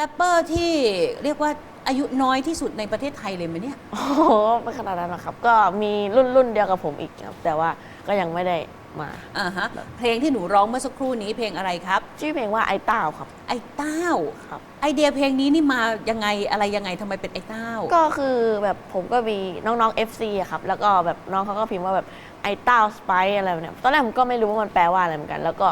รปเปอร์ที่เรียกว่าอายุน้อยที่สุดในประเทศไทยเลยไหมเนี่ย โอ้โหไม่ขนาดนั้นนะครับ ก็มีรุ่นรุ่นเดียวกับผมอีกครับ แต่ว่าก็ยังไม่ได้มา อ่าฮะ เพลงที่หนูร้องเมื่อสักครู่นี้เพลงอะไรครับ ชื่อเพลงว่าไอ้เต้าครับ ไอ้เต้า ครับ ไอเดียเพลงนี้นี่มายังไงอะไรยังไงทำไมเป็นไอ้เต้า ก็คือแบบผมก็มีน้องๆ FC อะครับ แล้วก็แบบน้องเขาก็พิมพ์ว่าแบบไอ้เต้าสไปอะไรแบบเนี้ยตอนแรกผมก็ไม่รู้ว่ามันแปลว่าอะไรเหมือนกัน แล้วก็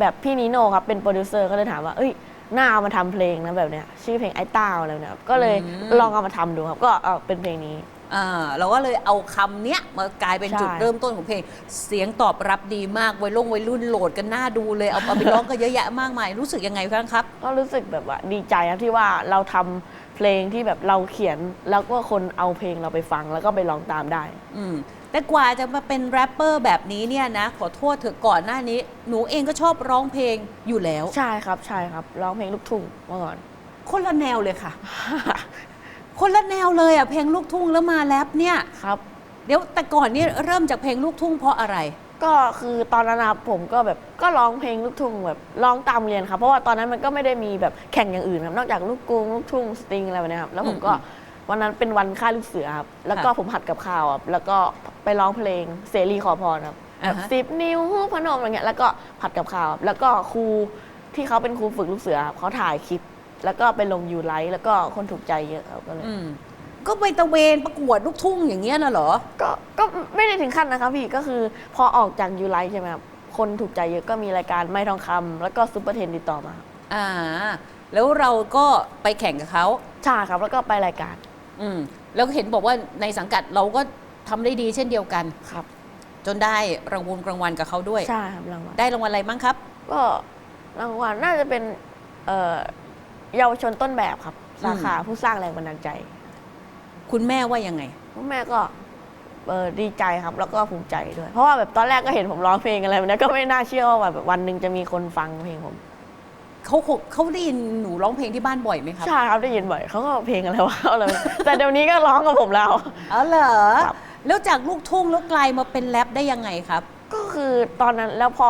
แบบพี่นิโน่ครับเป็นโปรดิวเซอร์ก็เลยถามว่า เอ้ย น่าเอามาทำเพลงนะแบบเนี้ยชื่อเพลงไอ้เต้าอะไรแบบเนี้ยครับก็เลยอืมลองเอามาทำดูครับ ก็เอาเป็นเพลงนี้ อ่าเราก็เลยเอาคำเนี้ยมากลายเป็นใช่ จุดเริ่มต้นของเพลง เสียงตอบรับดีมากวัยรุ่นวัยรุ่นโหลดกันหน้าดูเลยเอาเอาไปร้องกันเยอะแยะมากมาย รู้สึกยังไงบ้างครับ ก็รู้สึกแบบว่าดีใจครับที่ว่าเราทำเพลงที่แบบเราเขียนแล้วก็คนเอาเพลงเราไปฟังแล้วก็ไปร้องตามได้ อืมแต่กว่าจะมาเป็นแรปเปอร์แบบนี้เนี่ยนะ ขอโทษเถอะก่อนหน้านี้ หนูเองก็ชอบร้องเพลงอยู่แล้ว ใช่ครับใช่ครับร้องเพลงลูกทุ่งเมื่อก่อน คนละแนวเลยค่ะ คนละแนวเลยอะเพลงลูกทุ่งแล้วมาแรปเนี่ยครับ เดี๋ยวแต่ก่อนนี่เริ่มจากเพลงลูกทุ่งเพราะอะไร ก็คือตอนนั้นนะครับผมก็แบบก็ร้องเพลงลูกทุ่งแบบร้องตามเรียนครับเพราะว่าตอนนั้นมันก็ไม่ได้มีแบบแข่งอย่างอื่นครับนอกจากลูกกรุงลูกทุ่งสตริงอะไรแบบเนี้ยครับแล้วผมก็อืมวันนั้นเป็นวันค่ายลูกเสือครับแล้วก็ค่ะผมหัดกับข้าวครับแล้วก็ไปร้องเพลงเสรีขอพรครับอ่าแบบฮะ สิบนิ้วพนมอะไรเงี้ยแล้วก็ผัดกับข้าวครับแล้วก็ครูที่เขาเป็นครูฝึกลูกเสือครับเขาถ่ายคลิป แล้วก็ไปลงยูไลท์แล้วก็คนถูกใจเยอะครับก็เลย อืมก็ไปตะเวนประกวดลูกทุ่งอย่างเงี้ยน่ะเหรอ ก็ก็ไม่ได้ถึงขั้นนะครับพี่ก็คือพอออกจากยูไลท์ใช่ไหมครับคนถูกใจเยอะก็มีรายการไม่ทองคำแล้วก็ซูเปอร์เทนติดต่อมาอ่า แล้วเราก็ไปแข่งกับเขาใช่ครับแล้วก็ไปรายการอืมแล้วเห็นบอกว่าในสังกัดเราก็ทำได้ดีเช่นเดียวกัน ครับจนได้รางวัลรางวัลกับเขาด้วย ใช่ครับรางวัลได้รางวัลอะไรบ้างครับ ก็รางวัลน่าจะเป็นเอ่อ เยาวชนต้นแบบครับ สาขาผู้สร้างแรงบันดาลใจคุณแม่ว่ายังไงพ่อแม่ก็เอ่อดีใจครับ แล้วก็ภูมิใจด้วย เพราะว่าแบบตอนแรกก็เห็นผมร้องเพลงอะไรแบบนี้ก็ไม่น่าเชื่อว่าแบบวันหนึ่งจะมีคนฟังเพลงผมเขาคงเขาได้ยินหนูร้องเพลงที่บ้านบ่อยไหมครับใช่ครับได้ยินบ่อยเขาก็เพลงอะไรวะอะไรวะแต่เดี๋ยวนี้ก็ร้องกับผมแล้วอ๋อเหรอครับแล้วจากลูกทุ่งแล้วกลายมาเป็นแรปได้ยังไงครับ ก็คือตอนนั้นแล้วพอ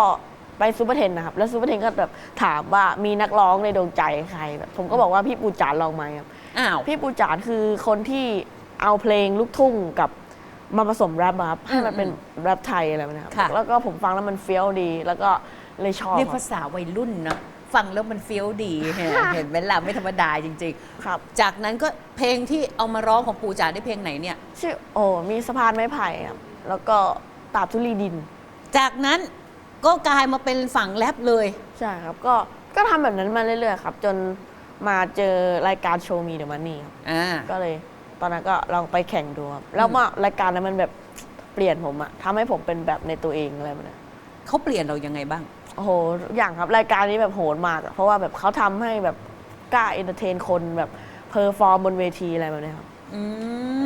ไปซูเปอร์เทนนะครับ แล้วซูเปอร์เทนก็แบบถามว่ามีนักร้องในดวงใจใครแบบผมก็บอกว่าพี่ปูจานลองไหมครับอ้าวพี่ปูจานคือคนที่เอาเพลงลูกทุ่งกับมาผสมแรปอะครับให้มันเป็นแรปไทยอะไรแบบนี้ครับค่ะ แล้วก็ผมฟังแล้วมันเฟี้ยวดี แล้วก็เลยชอบเรียกครัภาบษาวัยรุ่นเนอะฟังแล้วมันเฟี้ยวดีเห็นเห็นไหมล่ะไม่ธรรมดาจริง ครับ ๆ จากนั้นก็เพลงที่เอามาร้องของปู่จ๋าได้เพลงไหนเนี่ย ชื่อโอ้มีสะพานไม้ไผ่ครับแล้วก็ตราบทุลีดิน จากนั้น ก็กลายมาเป็นฝั่งแรปเลย ใช่ครับ ก็ก็ทำแบบนั้นมาเรื่อยๆครับ จนมาเจอรายการโชว์มีเดอะมันนี่ครับ อ่า ก็เลยตอนนั้นก็ลองไปแข่งดูครับ แล้วว่ารายการนั้นมันแบบเปลี่ยนผมอะทำให้ผมเป็นแบบในตัวเองอะไรแบบนี้เขาเปลี่ยนเรายังไงบ้าง โอ้โหทุกอย่างครับ รายการนี้แบบโหดมากอะเพราะว่าแบบเขาทำให้แบบกล้าเอนเตอร์เทนคนแบบเพอร์ฟอร์มบนเวทีอะไรแบบนี้ครับ อืม